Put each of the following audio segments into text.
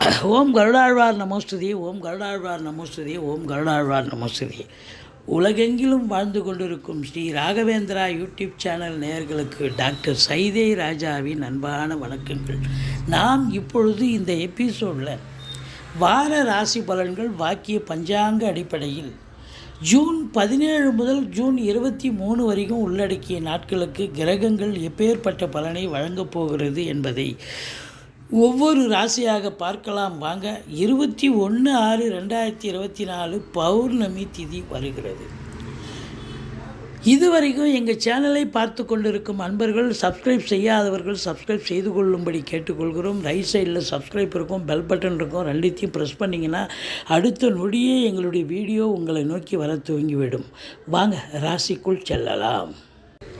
ஓம் கருடாழ்வார் நமோஸ்துதி ஓம் கருடாழ்வார் நமோஸ்துதி ஓம் கருடாழ்வார் நமோஸ்துதி. உலகெங்கிலும் வாழ்ந்து கொண்டிருக்கும் ஸ்ரீ ராகவேந்திரா யூடியூப் சேனல் நேயர்களுக்கு டாக்டர் சைதே ராஜாவின் அன்பான வணக்கங்கள். நாம் இப்பொழுது இந்த எபிசோடில் வார ராசி பலன்கள் வாக்கிய பஞ்சாங்க அடிப்படையில் ஜூன் பதினேழு முதல் ஜூன் இருபத்தி மூணு வரைக்கும் உள்ளடக்கிய நாட்களுக்கு கிரகங்கள் எப்பேற்பட்ட பலனை வழங்கப் போகிறது என்பதை ஒவ்வொரு ராசியாக பார்க்கலாம். வாங்க இருபத்தி ஒன்று ஆறு ரெண்டாயிரத்தி இருபத்தி நாலு பௌர்ணமி திதி வருகிறது. இதுவரைக்கும் எங்கள் சேனலை பார்த்து கொண்டிருக்கும் அன்பர்கள் சப்ஸ்கிரைப் செய்யாதவர்கள் சப்ஸ்கிரைப் செய்து கொள்ளும்படி கேட்டுக்கொள்கிறோம். ரைட் சைடில் சப்ஸ்கிரைப் இருக்கும் பெல் பட்டன் இருக்கும் ரெண்டுத்தையும் ப்ரெஸ் பண்ணிங்கன்னா அடுத்த நொடியே எங்களுடைய வீடியோ உங்களை நோக்கி வர துவங்கிவிடும். வாங்க ராசிக்குள் செல்லலாம்.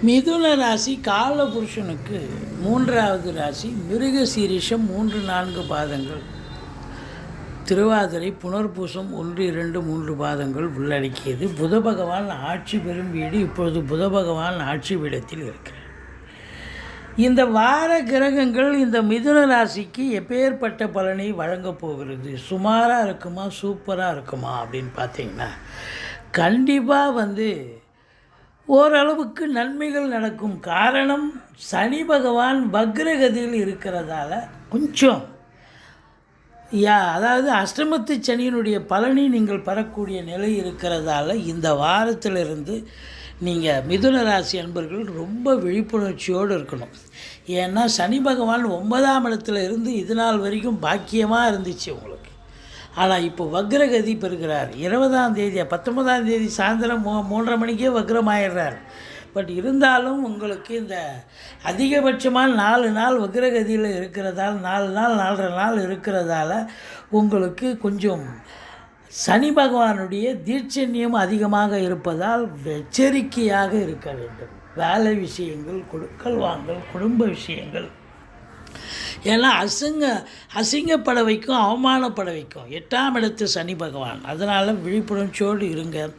மிதுன ராசி கால புருஷனுக்கு மூன்றாவது ராசி மிருக சீரிஷம் மூன்று நான்கு பாதங்கள். திருவாதிரை புனர்பூசம் ஒன்று இரண்டு மூன்று பாதங்கள் உள்ளடக்கியது. புத பகவான் ஆட்சி பெறும் வீடு இப்பொழுது புத பகவான் ஆட்சி பீடத்தில் இருக்கிறார். இந்த வார கிரகங்கள் இந்த மிதுன ராசிக்கு எப்பேற்பட்ட பலனை வழங்கப் போகிறது? சுமாராக இருக்குமா? சூப்பராக இருக்குமா? அப்படின்னு பார்த்தீங்கன்னா கண்டிப்பாக வந்து ஓரளவுக்கு நன்மைகள் நடக்கும் காரணம் சனி பகவான் வக்ரகதியில் இருக்கிறதால கொஞ்சம் யா அதாவது அஷ்டமத்து சனியினுடைய பலனை நீங்கள் பெறக்கூடிய நிலை இருக்கிறதால இந்த வாரத்திலிருந்து நீங்கள் மிதுன ராசி அன்பர்கள் ரொம்ப விழிப்புணர்ச்சியோடு இருக்கணும். ஏன்னா சனி பகவான் ஒன்பதாம் இடத்துல இருந்து இது நாள் வரைக்கும் பாக்கியமாக இருந்துச்சு உங்களுக்கு. ஆனால் இப்போ வக்ரகதி பெறுகிறார். இருபதாம் தேதி பத்தொன்பதாம் தேதி சாயந்தரம் மூ மூன்றரை மணிக்கே வக்ரமாயிடுறார். பட் இருந்தாலும் உங்களுக்கு இந்த அதிகபட்சமாக நாலு நாள் வக்ரகதியில் இருக்கிறதால் நாலு நாள் நாலரை நாள் இருக்கிறதால உங்களுக்கு கொஞ்சம் சனி பகவானுடைய தீட்சண்யம் அதிகமாக இருப்பதால் எச்சரிக்கையாக இருக்க வேண்டும். வேலை விஷயங்கள் கொடுக்கல் வாங்கல் குடும்ப விஷயங்கள் ஏன்னா அசிங்க அசிங்கப்பட வைக்கும் அவமானப்பட வைக்கும். எட்டாம் இடத்து சனி பகவான். அதனால் விழிப்புணர்ச்சியோடு இருங்க.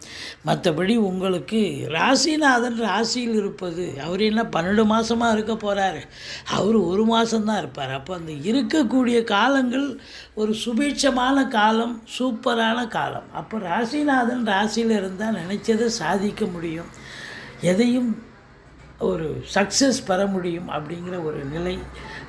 மற்றபடி உங்களுக்கு ராசிநாதன் ராசியில் இருப்பது அவர் என்ன பன்னெண்டு மாதமாக இருக்க போகிறாரு அவர் ஒரு மாதம்தான் இருப்பார். அப்போ அந்த இருக்கக்கூடிய காலங்கள் ஒரு சுபீட்சமான காலம் சூப்பரான காலம். அப்போ ராசிநாதன் ராசியில் இருந்தால் நினச்சதை சாதிக்க முடியும். எதையும் ஒரு சக்ஸஸ் பெற முடியும் அப்படிங்கிற ஒரு நிலை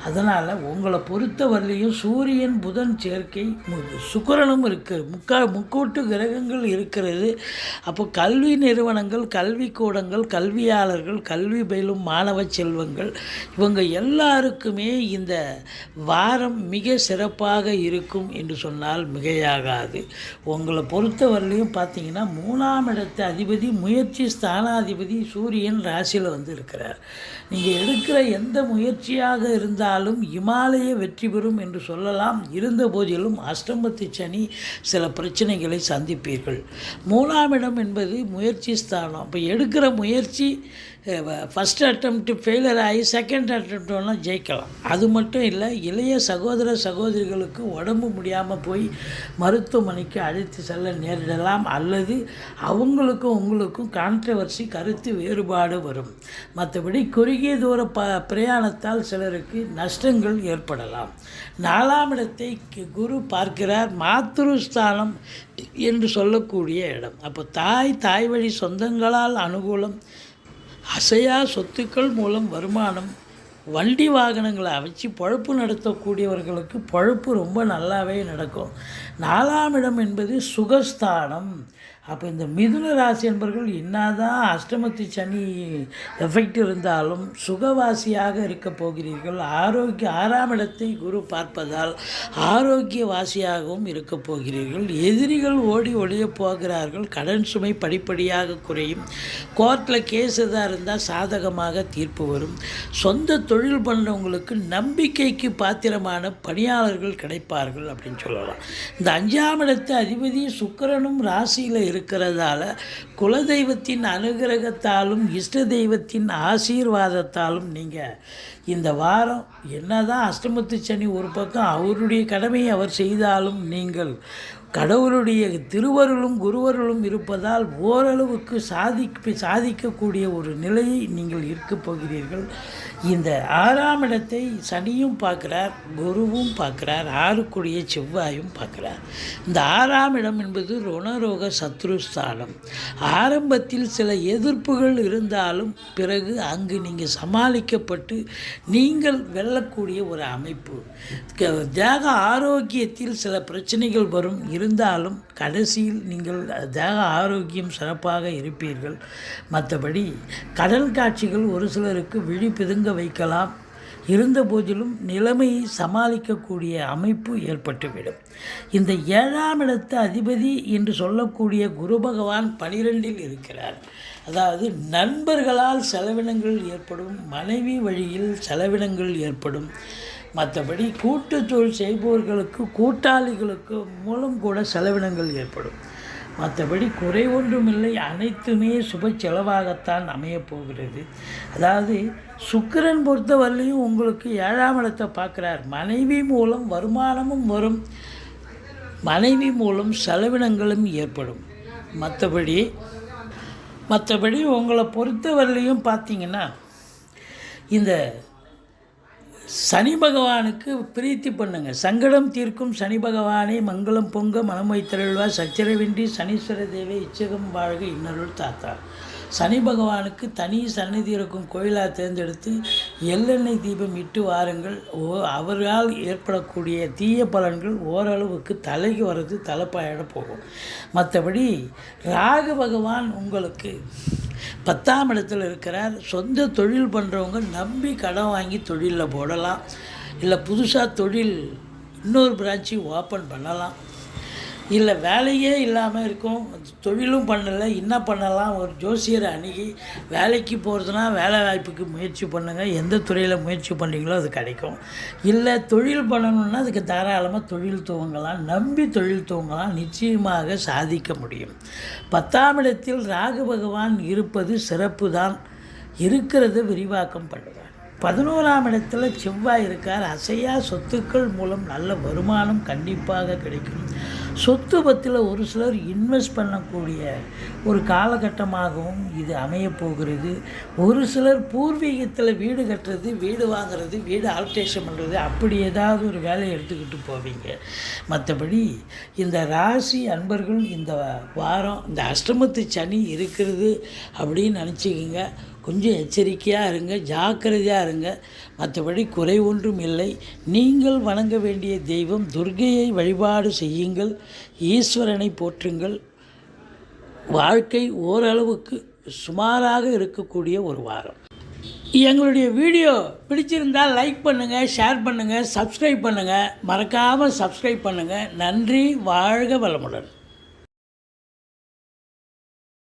அதனால் உங்களை பொறுத்தவரையிலையும் சூரியன் புதன் சேர்க்கை மு- இருக்குது முக்கா முக்கூட்டு கிரகங்கள் இருக்கிறது. அப்போ கல்வி நிறுவனங்கள் கல்விக்கூடங்கள் கல்வியாளர்கள் கல்வி பயிலும் மாணவ செல்வங்கள் இவங்க எல்லாருக்குமே இந்த வாரம் மிக சிறப்பாக இருக்கும் என்று சொன்னால் மிகையாகாது. உங்களை பொறுத்த வரலையும் பார்த்தீங்கன்னா மூணாம் இடத்து அதிபதி முயற்சி ஸ்தானாதிபதி சூரியன் ராசியில் வந்து இருக்கிறார். நீங்கள் எடுக்கிற எந்த முயற்சியாக இருந்தால் இருந்தாலும் இமாலய வெற்றி பெறும் என்று சொல்லலாம். இருந்த போதிலும் அஷ்டமத்து சனி சில பிரச்சனைகளை சந்திப்பீர்கள். மூணாம் இடம் என்பது முயற்சி ஸ்தானம். இப்போ எடுக்கிற முயற்சி ஃபஸ்ட் அட்டம்ப்ட் ஃபெயிலியர் ஆகி செகண்ட் அட்டம்ப்ட்லாம் ஜெயிக்கலாம். அது மட்டும் இல்லை இளைய சகோதர சகோதரிகளுக்கு உடம்பு முடியாமல் போய் மருத்துவமனைக்கு அழைத்து செல்ல நேரிடலாம். அல்லது அவங்களுக்கும் உங்களுக்கும் கான்ட்ரவர்சி கருத்து வேறுபாடு வரும். மற்றபடி குறுகிய தூர ப பிரயாணத்தால் சிலருக்கு நஷ்டங்கள் ஏற்படலாம். நாலாம் இடத்தை கி- குரு பார்க்கிறார். மாத்ருஸ்தானம் என்று சொல்லக்கூடிய இடம். அப்போ தாய் தாய் வழி சொந்தங்களால் அனுகூலம் அசையா சொத்துக்கள் மூலம் வருமானம் வண்டி வாகனங்களை அமைச்சு பழப்பு நடத்தக்கூடியவர்களுக்கு பழப்பு ரொம்ப நல்லாவே நடக்கும். நாலாம் இடம் என்பது சுகஸ்தானம். அப்போ இந்த மிதுன ராசி என்பவர்கள் என்னதான் அஷ்டமத்து சனி எஃபெக்ட் இருந்தாலும் சுகவாசியாக இருக்க போகிறீர்கள். ஆரோக்கிய ஆறாம் இடத்தை குரு பார்ப்பதால் ஆரோக்கியவாசியாகவும் இருக்க போகிறீர்கள். எதிரிகள் ஓடி ஒழிய போகிறார்கள். கடன் சுமை படிப்படியாக குறையும். கோர்ட்டில் கேஸ் எதாக இருந்தால் சாதகமாக தீர்ப்பு வரும். சொந்த தொழில் பண்ணுறவங்களுக்கு நம்பிக்கைக்கு பாத்திரமான பணியாளர்கள் கிடைப்பார்கள் அப்படின்னு சொல்லலாம். இந்த அஞ்சாம் இடத்து அதிபதி சுக்கிரனும் ராசியில் இருக்கிறதால குலதெய்வத்தின் அனுகிரகத்தாலும் இஷ்ட தெய்வத்தின் ஆசீர்வாதத்தாலும் நீங்கள் இந்த வாரம் என்னதான் அஷ்டமத்து சனி ஒரு பக்கம் அவருடைய கடமையை அவர் செய்தாலும் நீங்கள் கடவுளுடைய திருவருளும் குருவருளும் இருப்பதால் ஓரளவுக்கு சாதிக்க சாதிக்கக்கூடிய ஒரு நிலையை நீங்கள் இருக்கப் போகிறீர்கள். இந்த ஆறாம் இடத்தை சனியும் பார்க்குறார் குருவும் பார்க்குறார் ஆறுக்குடிய செவ்வாயும் பார்க்குறார். இந்த ஆறாம் இடம் என்பது ருணரோக சத்ருஸ்தானம். ஆரம்பத்தில் சில எதிர்ப்புகள் இருந்தாலும் பிறகு அங்கு நீங்கள் சமாளிக்கப்பட்டு நீங்கள் வெல்லக்கூடிய ஒரு அமைப்பு. தேக ஆரோக்கியத்தில் சில பிரச்சனைகள் வரும். இருந்தாலும் கடைசியில் நீங்கள் தேக ஆரோக்கியம் சிறப்பாக இருப்பீர்கள். மற்றபடி கடல் காட்சிகள் ஒரு சிலருக்கு விழி பிதுங்க வைக்கலாம். இருந்த போதிலும் நிலைமையை சமாளிக்கக்கூடிய அமைப்பு ஏற்பட்டுவிடும். இந்த ஏழாம் இடத்து அதிபதி என்று சொல்லக்கூடிய குரு பகவான் பனிரெண்டில் இருக்கிறார். அதாவது நண்பர்களால் செலவினங்கள் ஏற்படும் மனைவி வழியில் செலவினங்கள் ஏற்படும். மற்றபடி கூட்டு தொழில் செய்பவர்களுக்கு கூட்டாளிகளுக்கு மூலம் கூட செலவினங்கள் ஏற்படும். மற்றபடி குறை ஒன்றுமில்லை அனைத்துமே சுப செலவாகத்தான் அமையப் போகிறது. அதாவது சுக்கிரன் பொறுத்தவரையிலையும் உங்களுக்கு ஏழாம் இடத்தை பார்க்குறார். மனைவி மூலம் வருமானமும் வரும். மனைவி மூலம் செலவினங்களும் ஏற்படும். மற்றபடி மற்றபடி உங்களை பொறுத்தவரையிலையும் பார்த்தீங்கன்னா இந்த சனி பகவானுக்கு பிரீத்தி பண்ணுங்க. சங்கடம் தீர்க்கும் சனி பகவானே மங்களம் பொங்க மனம் வைத்தருள்வா சச்சரவின்றி சனீஸ்வர தேவை இச்சகம் வாழ்க இன்னருள் தாத்தா சனி பகவானுக்கு தனி சன்னதி இருக்கும் கோயிலாக தேர்ந்தெடுத்து எள்ளெண்ணெய் தீபம் இட்டு வாருங்கள். ஓ அவரால் ஏற்படக்கூடிய தீய பலன்கள் ஓரளவுக்கு தலைக்கு வர்றது தலைப்பாயிட போகும். மற்றபடி ராகு பகவான் உங்களுக்கு பத்தாம் இடத்துல இருக்கிறார் சொந்த தொழில் பண்ணுறவங்க நம்பி கடன் வாங்கி தொழிலில் போடலாம். இல்லை புதுசாக தொழில் இன்னொரு பிரான்ச்சு ஓப்பன் பண்ணலாம். இல்லை வேலையே இல்லாமல் இருக்கும். தொழிலும் பண்ணலை என்ன பண்ணலாம்? ஒரு ஜோசியரை அணுகி வேலைக்கு போகிறதுனா வேலை வாய்ப்புக்கு முயற்சி பண்ணுங்கள் எந்த துறையில் முயற்சி பண்ணுறீங்களோ அது கிடைக்கும். இல்லை தொழில் பண்ணணும்னா அதுக்கு தாராளமாக தொழில் துவங்கலாம். நம்பி தொழில் துவங்கலாம். நிச்சயமாக சாதிக்க முடியும். பத்தாம் இடத்தில் ராகு பகவான் இருப்பது சிறப்பு தான் இருக்கிறத விரிவாக்கம் பண்ணுவேன் பதினோராம் இடத்துல செவ்வாய் இருக்கார். அசையா சொத்துக்கள் மூலம் நல்ல வருமானம் கண்டிப்பாக கிடைக்கும். சொத்து பத்தில் ஒரு சிலர் இன்வெஸ்ட் பண்ணக்கூடிய ஒரு காலகட்டமாகவும் இது அமையப்போகிறது ஒரு சிலர் பூர்வீகத்தில் வீடு கட்டுறது வீடு வாங்குறது வீடு ஆல்ட்ரேஷன் பண்ணுறது அப்படி ஏதாவது ஒரு வேலையை எடுத்துக்கிட்டு போவீங்க. மற்றபடி இந்த ராசி அன்பர்கள் இந்த வாரம் இந்த அஷ்டமத்து சனி இருக்கிறது அப்படின்னு நினச்சிக்கிங்க. கொஞ்சம் எச்சரிக்கையாக இருங்க ஜாக்கிரதையாக இருங்க. மற்றபடி குறை ஒன்றும் இல்லை. நீங்கள் வணங்க வேண்டிய தெய்வம் துர்கையை வழிபாடு செய்யுங்கள். ஈஸ்வரனை போற்றுங்கள். வாழ்க்கை ஓரளவுக்கு சுமாராக இருக்கக்கூடிய ஒரு வாரம். எங்களுடைய வீடியோ பிடிச்சிருந்தால் லைக் பண்ணுங்கள் ஷேர் பண்ணுங்கள் சப்ஸ்கிரைப் பண்ணுங்கள் மறக்காமல் சப்ஸ்கிரைப் பண்ணுங்கள் நன்றி வாழ்க வளமுடன்.